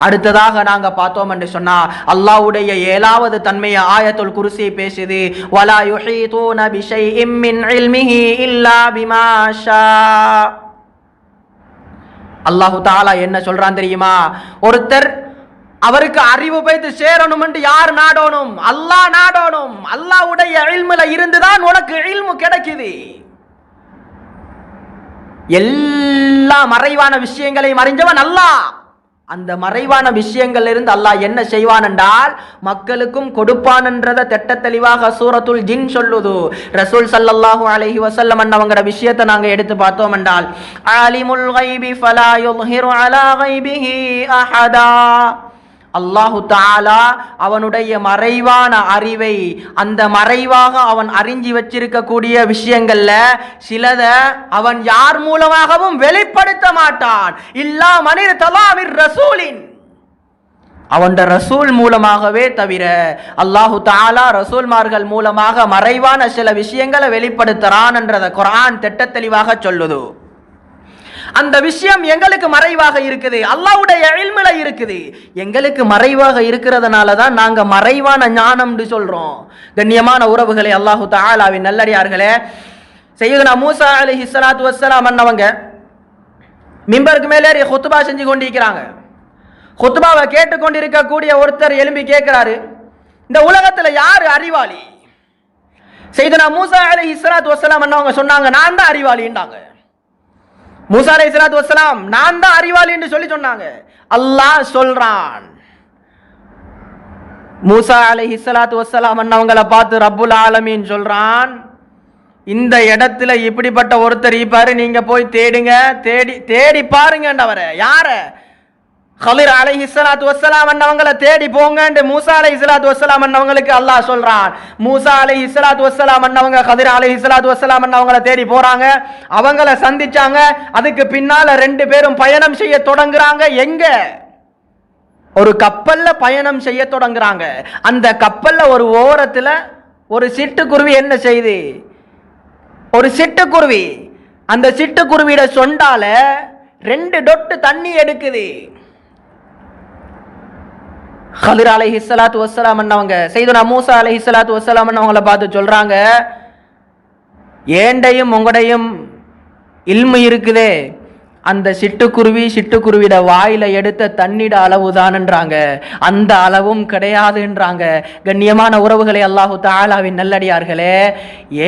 அடுத்ததாக நாங்க பார்த்தோம் என்று சொன்னா அல்லாஹ்வுடைய ஏழாவது தன்மையை ஆயத்துல் குருசி பேசுது வலா யுஹீதூன பிஷைஇம் மின் இல்மிஹி இல்லா பிமா ஷா. அல்லாஹு தாலா என்ன சொல்றான் தெரியுமா? ஒருத்தர் அவருக்கு அறிவு போய்த்து சேரணும் என்று யார் நாடோனும் அல்லாஹ் நாடணும். அல்லாஹ்வுடைய இல்முல இருந்துதான் உனக்கு இல்மு கிடைக்குது. எல்லா மறைவான விஷயங்களையும் அறிஞ்சவன் அல்லாஹ். அந்த மறைவான விஷயங்கள்ல இருந்து அல்லாஹ் என்ன செய்வான் என்றால் மக்களுக்கும் கொடுப்பான் என்றத திட்ட தெளிவாக சூரத்துல் ஜின் சொல்லுது. ரசூல் ஸல்லல்லாஹு அலைஹி வசல்லம் அன்னவங்கட விஷயத்தை நாங்க எடுத்து பார்த்தோம் என்றால் ஆலிமுல் கைபி ஃபலா யுظஹிரு அலா கைபிஹி அஹதா. அல்லாஹு தாலா அவனுடைய மறைவான அறிவை அந்த மறைவாக அவன் அறிஞ்சி வச்சிருக்கக்கூடிய விஷயங்கள்ல சிலத அவன் யார் மூலமாகவும் வெளிப்படுத்த மாட்டான். இல்லா மனித தலாமிர் ரசூலின். அவன் ரசூல் மூலமாகவே தவிர அல்லாஹு தாலா ரசூல்மார்கள் மூலமாக மறைவான சில விஷயங்களை வெளிப்படுத்துறான் என்றதை குரான் திட்ட தெளிவாக சொல்லுது. அந்த விஷயம் எங்களுக்கு மறைவாக இருக்குது. அல்லாவுடைய இல்முல இருக்குது. எங்களுக்கு மறைவாக இருக்கிறதுனால தான் நாங்கள் மறைவான ஞானம்னு சொல்கிறோம் கண்ணியமான உறவுகளை அல்லாஹு தாலாவின் நல்லடியார்களே. செய்யுதுனா மூசா அலி ஹிஸ்லாத் வசலாம் அண்ணவங்க மிம்பருக்கு மேலே ஏறி ஹுத்துபா செஞ்சு கொண்டிருக்கிறாங்க. ஹுத்துபாவை கேட்டுக்கொண்டிருக்கக்கூடிய ஒருத்தர் எழும்பி கேட்கிறாரு இந்த உலகத்தில் யார் அறிவாளி? செய்தனா மூசா அலி ஸலாத்து வசலாம் அன்னவங்க சொன்னாங்க நான் தான் அறிவாளின்றாங்க. மூசா அலை சலாத்து வசலாம் நான் தான் அறிவாளி என்று சொல்லி சொன்னாங்க. அல்லாஹ் சொல்றான். மூசா அலை இஸ்லாத்து வசலாம் அவங்கள பார்த்து ரப்புல் ஆலமின்னு சொல்றான். இந்த இடத்துல இப்படிப்பட்ட ஒருத்தர் இருப்பாரு நீங்க போய் தேடுங்க. தேடி தேடி பாருங்கன்றவரை யாரை? ஹலிர் அலை இஸ்லாத்து வசலாம் அண்ணவங்களை தேடி போங்கன்னு மூசா அலை இஸ்லாத்து வசலாம் அண்ணவங்களுக்கு அல்லாஹ் சொல்றான். மூசா அலை இஸ்லாத்து வசலாம் அண்ணவங்க ஹதிர் அலை இஸ்லாத்து வசலாம் அண்ணவங்களை தேடி போறாங்க. அவங்கள சந்திச்சாங்க. அதுக்கு பின்னால ரெண்டு பேரும் பயணம் செய்ய தொடங்குறாங்க. எங்க? ஒரு கப்பல்ல பயணம் செய்ய தொடங்குறாங்க. அந்த கப்பல்ல ஒரு ஓரத்துல ஒரு சிட்டுக்குருவி என்ன செய்யுது ஒரு சிட்டுக்குருவி. அந்த சிட்டுக்குருவியோட சொண்டால ரெண்டு டொட்டு தண்ணி எடுக்குது. ஹலிர் அலை ஸலாத்து வசலாம் அண்ணவங்க செய்துனா மூசா அலை ஸலாத்து வசலாம் அண்ணவங்கள பார்த்து சொல்கிறாங்க ஏண்டையும் உங்கடையும் இல்மு இருக்குதே. அந்த சிட்டுக்குருவி சிட்டுக்குருவிட வாயில் எடுத்த தண்ணிட அளவுதான்ன்றாங்க. அந்த அளவும் கிடையாதுன்றாங்க. கண்ணியமான உறவுகளை அல்லாஹு தாலாவின் நல்லடியார்களே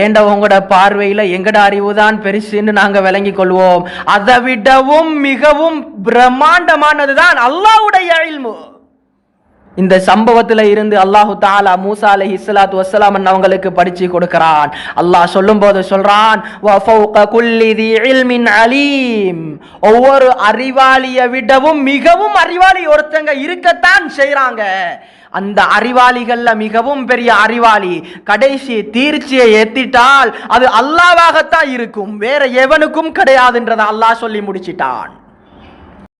ஏண்ட உங்களோட பார்வையில் எங்கட அறிவுதான் பெருசுன்னு நாங்கள் விளங்கிக் கொள்வோம். அதை விடவும் மிகவும் பிரம்மாண்டமானதுதான் அல்லாவுடைய அழில்மு இந்த சம்பவத்தில் இருந்து அல்லாஹு தாலா மூசா அலைஹி இஸ்லாத் வஸ்ஸலாம் அவங்களுக்கு படிச்சு கொடுக்கிறான். அல்லாஹ் சொல்லும்போது சொல்றான் "வ குல்லி அலீம். ஒவ்வொரு அறிவாளியை விடவும் மிகவும் அறிவாளி ஒருத்தங்க இருக்கத்தான் செய்றாங்க. அந்த அறிவாளிகள்ல மிகவும் பெரிய அறிவாளி கடைசி தீர்ச்சியை எத்திட்டால் அது அல்லாவாகத்தான் இருக்கும். வேற எவனுக்கும் கிடையாதுன்றதை அல்லாஹ் சொல்லி முடிச்சிட்டான்.